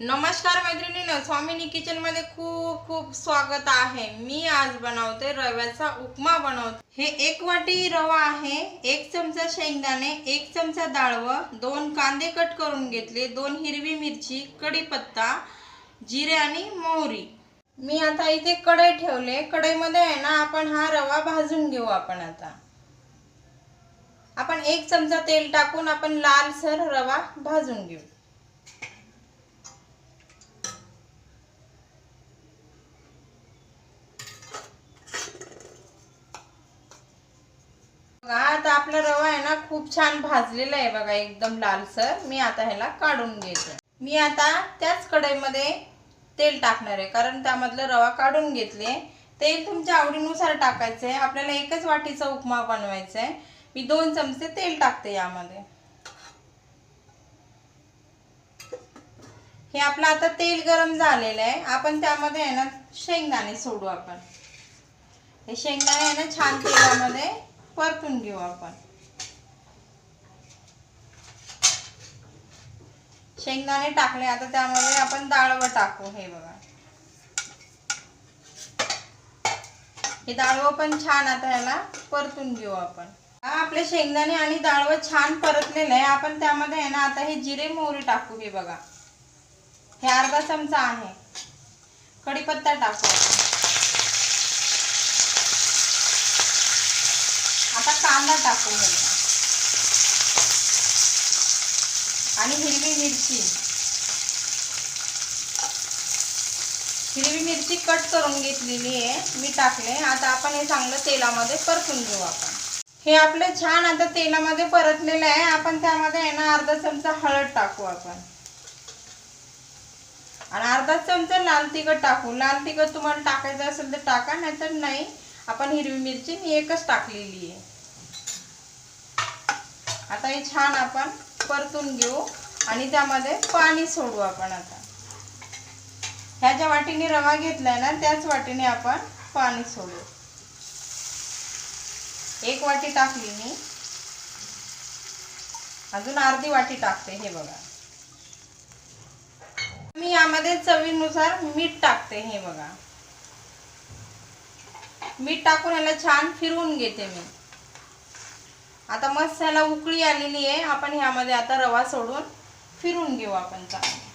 नमस्कार मैत्रिणीनं स्वामिनी किचनमध्ये खूप खूप स्वागत आहे. मी आज बनवते रव्याचा उपमा बनवते. हे एक वाटी रवा आहे एक चमचा शेंगदाणे एक चमचा डाळवं दोन कांदे कट करून घेतले. दोन हिरवी मिरची कढीपत्ता जिरे आणि मोहरी. मी आता इथे कढई ठेवले. कढईमध्ये आहे ना आपण हा रवा भाजून घेऊ आपण आता. आपण एक चमचा तेल टाकून आपण लालसर रवा भाजून घेऊ बघा आता आपला रवा आहे ना खूप छान भाजलेलं आहे बघा एकदम लालसर मी आता ह्याला काढून घेते. मी आता त्याच कढईमध्ये तेल टाकणार आहे कारण त्यामधलं रवा काढून घेतले. तेल तुमच्या आवडीनुसार टाकायचं आहे आपल्याला एकच वाटीचा उपमा बनवायचा आहे मी दोन चमचे तेल टाकते यामध्ये. हे आपलं आता तेल गरम झालेलं आहे. आपण त्यामध्ये आहे ना शेंगदाणे सोडू आपण. हे शेंगदाणे आहे ना छान तेलामध्ये परतून घेऊ आपण. शेंगदाणे टाकले आता त्यामध्ये आपण डाळवं टाकू हे बघा. हे डाळव पण छान आता ह्याला परतून घेऊ आपण. आपले शेंगदाणे आणि डाळवं छान परतलेलं आहे. आपण त्यामध्ये आहे ना आता हे जिरे मोहरी टाकू हे बघा. हे अर्धा चमचा आहे. कढीपत्ता टाकू आता कांदा टाकू हे आणि हिरवी मिरची. हिरवी मिरची कट करून घेतलेली आहे. मी टाकले. आता आपण हे चांगलं तेलामध्ये परतून घेऊ आपण. हे आपलं छान आता तेलामध्ये परतलेलं आहे. आपण त्यामध्ये आहे ना अर्धा चमचा हळद टाकू आपण. आणि अर्धा चमचा लाल तिखट टाकू. लाल तिखट तुम्हाला टाकायचं असेल तर टाका नाहीतर नाही. आपण हिरवी मिरची मी एकच टाकलेली आहे. आता हे छान आपण परतून घेऊ आणि त्यामध्ये पाणी सोडू आपण आता. ह्या ज्या वाटीने रवा घेतलाय ना त्याच वाटीने आपण पाणी सोडू. एक वाटी टाकली मी. अजून अर्धी वाटी टाकते हे बघा. मी यामध्ये चवीनुसार मीठ टाकते हे बघा. मीठ टाकून याला छान फिरवून घेते मी. आता मसाला उकळी आलेली आहे. आपण ह्यामध्ये आता रवा सोडून फिरून घेऊ आपण चांगलं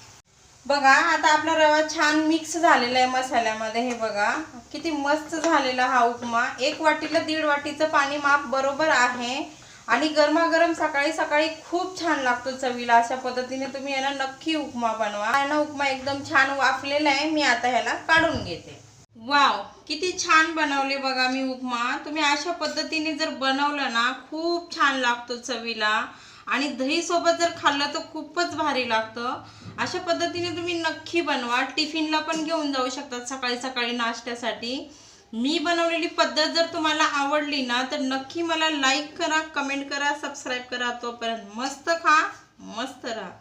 बघा आता आपला रवा छान मिक्स झालेला आहे मसाल्यामध्ये. हे बघा किती मस्त झालेला हा उपमा. एक वाटीला दीड वाटीचं पाणी माप बरोबर आहे. आणि गरमागरम सकाळी सकाळी खूप छान लागतो चवीला. अशा पद्धतीने तुम्ही याला नक्की उपमा बनवा. यांना उपमा एकदम छान वाफलेला आहे. मी आता ह्याला काढून घेते. वाव किती छान बनवले बघा मी उपमा. तुम्ही अशा पद्धतीने जर बनवलं ना खूप छान लागतो चवीला. आणि दहीसोबत जर खाल्लं तर खूपच भारी लागतं. अशा पद्धतीने तुम्ही नक्की बनवा. टिफिनला पण घेऊन जाऊ शकतात सकाळी सकाळी नाश्त्यासाठी. मी बनवलेली पद्धत जर तुम्हाला आवडली ना तर नक्की मला लाईक करा कमेंट करा सबस्क्राईब करा. तोपर्यंत मस्त खा मस्त राहा.